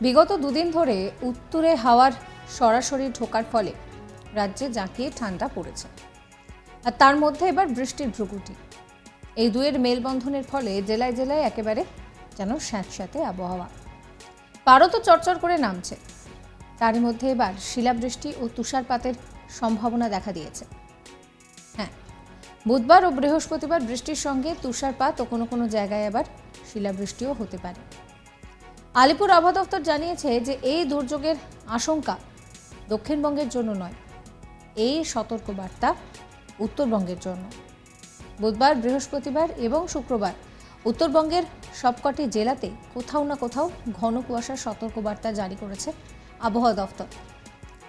বিগত দুদিন ধরে উত্তরে হাওয়ার সরাসরি ঢোকার ফলে রাজ্যে জাঁকিয়ে ঠান্ডা পড়েছে। আর তার মধ্যে এবার বৃষ্টির ভ্রুকুটি। এই দুয়ের মেলবন্ধনের ফলে জেলায় জেলায় একেবারে যেন স্যাঁতস্যাঁতে আবহাওয়া। পারও তো চরচর করে নামছে। তার মধ্যে এবার শিলাবৃষ্টি ও তুষারপাতের সম্ভাবনা দেখা দিয়েছে। হ্যাঁ বুধবার ও বৃহস্পতিবার বৃষ্টির সঙ্গে তুষারপাত ও কোনো কোনো জায়গায় আবার শিলাবৃষ্টিও হতে পারে। আলিপুর আবহাওয়া দপ্তর জানিয়েছে যে এই দুর্যোগের আশঙ্কা দক্ষিণবঙ্গের জন্য নয়, এই সতর্কবার্তা উত্তরবঙ্গের জন্য। বুধবার, বৃহস্পতিবার এবং শুক্রবার উত্তরবঙ্গের সবকটি জেলাতে কোথাও না কোথাও ঘন কুয়াশার সতর্কবার্তা জারি করেছে আবহাওয়া দপ্তর।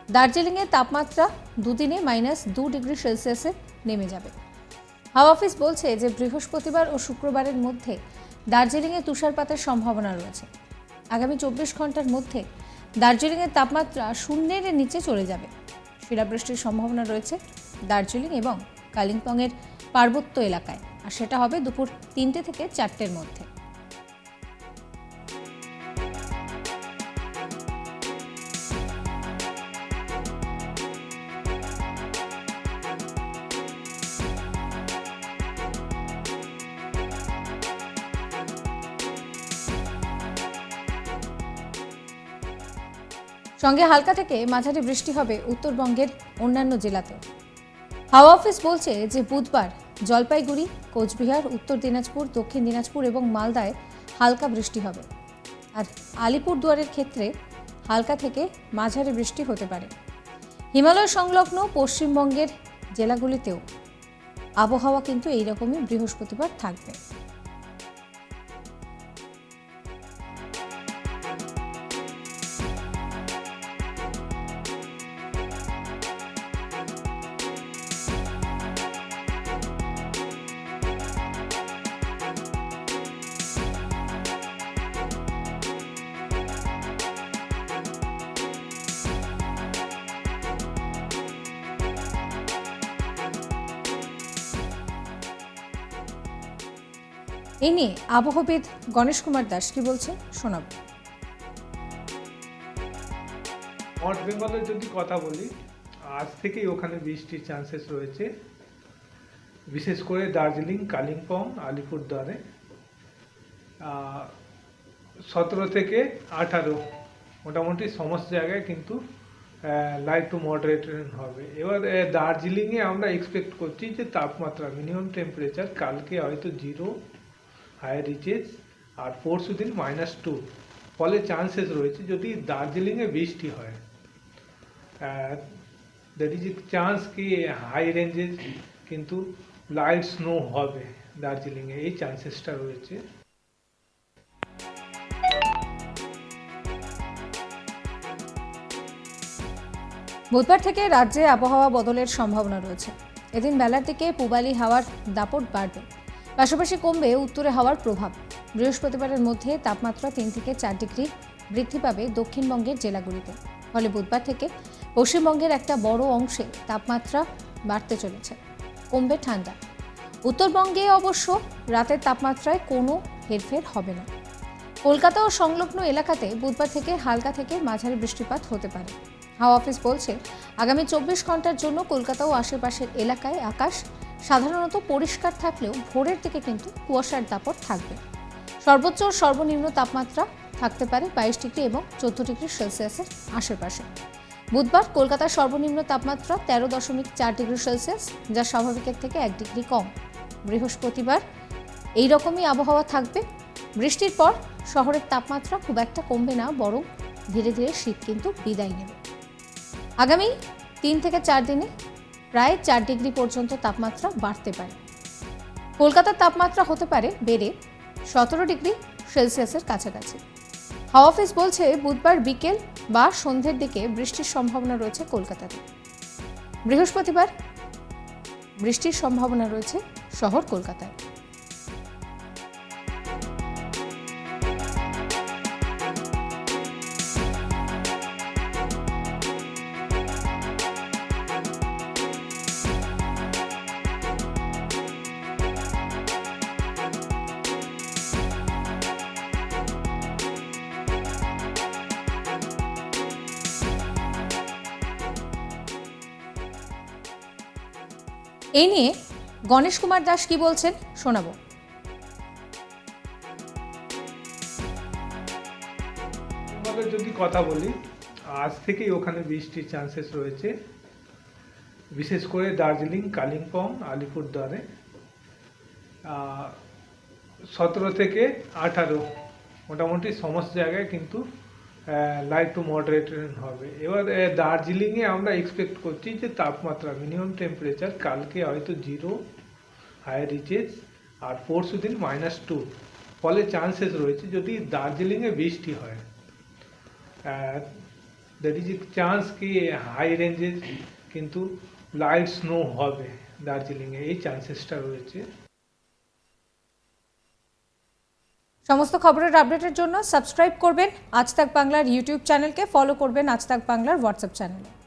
দার্জিলিংয়ে তাপমাত্রা দুদিনে মাইনাস দু ডিগ্রি সেলসিয়াসে নেমে যাবে। হাওয়া অফিস বলছে যে বৃহস্পতিবার ও শুক্রবারের মধ্যে দার্জিলিংয়ে তুষারপাতের সম্ভাবনা রয়েছে। আগামী চব্বিশ ঘণ্টার মধ্যে দার্জিলিংয়ের তাপমাত্রা শূন্যের নিচে চলে যাবে। শিলাবৃষ্টির সম্ভাবনা রয়েছে দার্জিলিং এবং কালিম্পংয়ের পার্বত্য এলাকায়, আর সেটা হবে দুপুর তিনটে থেকে চারটের মধ্যে। সঙ্গে হালকা থেকে মাঝারি বৃষ্টি হবে উত্তরবঙ্গের অন্যান্য জেলাতেও। হাওয়া অফিস বলছে যে বুধবার জলপাইগুড়ি, কোচবিহার, উত্তর দিনাজপুর, দক্ষিণ দিনাজপুর এবং মালদায় হালকা বৃষ্টি হবে। আর আলিপুরদুয়ারের ক্ষেত্রে হালকা থেকে মাঝারি বৃষ্টি হতে পারে। হিমালয় সংলগ্ন পশ্চিমবঙ্গের জেলাগুলিতেও আবহাওয়া কিন্তু এইরকমই বৃহস্পতিবার থাকবে। এই নিয়ে আবহবিদ গণেশ কুমার দাস কি বলছেন শোনাব। নর্থ বেঙ্গলের যদি কথা বলি, আজ থেকেই ওখানে বৃষ্টির চান্সেস রয়েছে। বিশেষ করে দার্জিলিং, কালিম্পং, আলিপুরদুয়ারে সতেরো থেকে আঠারো, মোটামুটি সমস্ত জায়গায় কিন্তু লাইট টু মডারেট হবে। এবার দার্জিলিংয়ে আমরা এক্সপেক্ট করছি যে তাপমাত্রা মিনিমাম টেম্পারেচার কালকে হয়তো জিরো হায়ার রিচেস আর পরশু দিন মাইনাস টু ফলে চান্সেস রয়েছে যদি দার্জিলিংয়ে বৃষ্টি হয়। দ্যাট ইজ চান্স কি হাই রেঞ্জে কিন্তু লাইট স্নো হবে দার্জিলিংয়ে, এই চান্সেসটা রয়েছে। বুধবার থেকে রাজ্যে আবহাওয়া বদলের সম্ভাবনা রয়েছে। এদিন বেলার দিকে পূবালি হাওয়ার দাপট বাড়বে। পাশাপাশি কমবে উত্তরে হাওয়ার প্রভাব। বৃহস্পতিবারের মধ্যে তাপমাত্রা তিন থেকে চার ডিগ্রি বৃদ্ধি পাবে দক্ষিণবঙ্গের জেলাগুলিতে। ফলে বুধবার থেকে পশ্চিমবঙ্গের একটা বড় অংশে তাপমাত্রা বাড়তে চলেছে। কমবে ঠান্ডা। উত্তরবঙ্গে অবশ্য রাতের তাপমাত্রায় কোনো হেরফের হবে না। কলকাতা ও সংলগ্ন এলাকাতে বুধবার থেকে হালকা থেকে মাঝারি বৃষ্টিপাত হতে পারে। হাওয়া অফিস বলছে, আগামী চব্বিশ ঘণ্টার জন্য কলকাতা ও আশেপাশের এলাকায় আকাশ সাধারণত পরিষ্কার থাকলেও ভোরের দিকে কিন্তু কুয়াশার দাপট থাকবে। সর্বোচ্চ ও সর্বনিম্ন তাপমাত্রা থাকতে পারে বাইশ ডিগ্রি এবং চোদ্দ ডিগ্রি সেলসিয়াসের আশেপাশে। বুধবার কলকাতার সর্বনিম্ন তাপমাত্রা তেরো দশমিক চার ডিগ্রি সেলসিয়াস, যা স্বাভাবিকের থেকে এক ডিগ্রি কম। বৃহস্পতিবার এই রকমই আবহাওয়া থাকবে। বৃষ্টির পর শহরের তাপমাত্রা খুব একটা কমবে না, বরং ধীরে ধীরে শীত কিন্তু বিদায় নেবে। আগামী তিন থেকে চার দিনে প্রায় চার ডিগ্রি পর্যন্ত তাপমাত্রা বাড়তে পারে। কলকাতার তাপমাত্রা হতে পারে বেড়ে সতেরো ডিগ্রি সেলসিয়াসের কাছাকাছি। হাওয়া অফিস বলছে, বুধবার বিকেল বা সন্ধ্যের দিকে বৃষ্টির সম্ভাবনা রয়েছে কলকাতাতে। বৃহস্পতিবার বৃষ্টির সম্ভাবনা রয়েছে শহর কলকাতায়। এই নিয়ে গণেশ কুমার দাস কি বলছেন শোনাবো। যদি কথা বলি, আজ থেকেই ওখানে বৃষ্টির চান্সেস রয়েছে। বিশেষ করে দার্জিলিং, কালিম্পং, আলিপুরদুয়ারে। সতেরো থেকে আঠারো, মোটামুটি সমস্ত জায়গায় কিন্তু লাইট টু মডারেট হবে। এবার দার্জিলিংয়ে আমরা এক্সপেক্ট করছি যে তাপমাত্রা মিনিমাম টেম্পারেচার কালকে হয়তো জিরো হায়ার রিচেস আর পরশু দিন মাইনাস টু ফলে চান্সেস রয়েছে যদি দার্জিলিংয়ে বৃষ্টি হয়। দ্যাট ইজ চান্স কি হাই রেঞ্জে কিন্তু লাইট স্নো হবে দার্জিলিংয়ে। এই চান্সেসটা রয়েছে। সমস্ত খবরের আপডেটের জন্য সাবস্ক্রাইব করবেন। আজ তাক বাংলার ইউটিউব চ্যানেলকে ফলো করবেন আজ তাক বাংলার হোয়াটসঅ্যাপ চ্যানেলে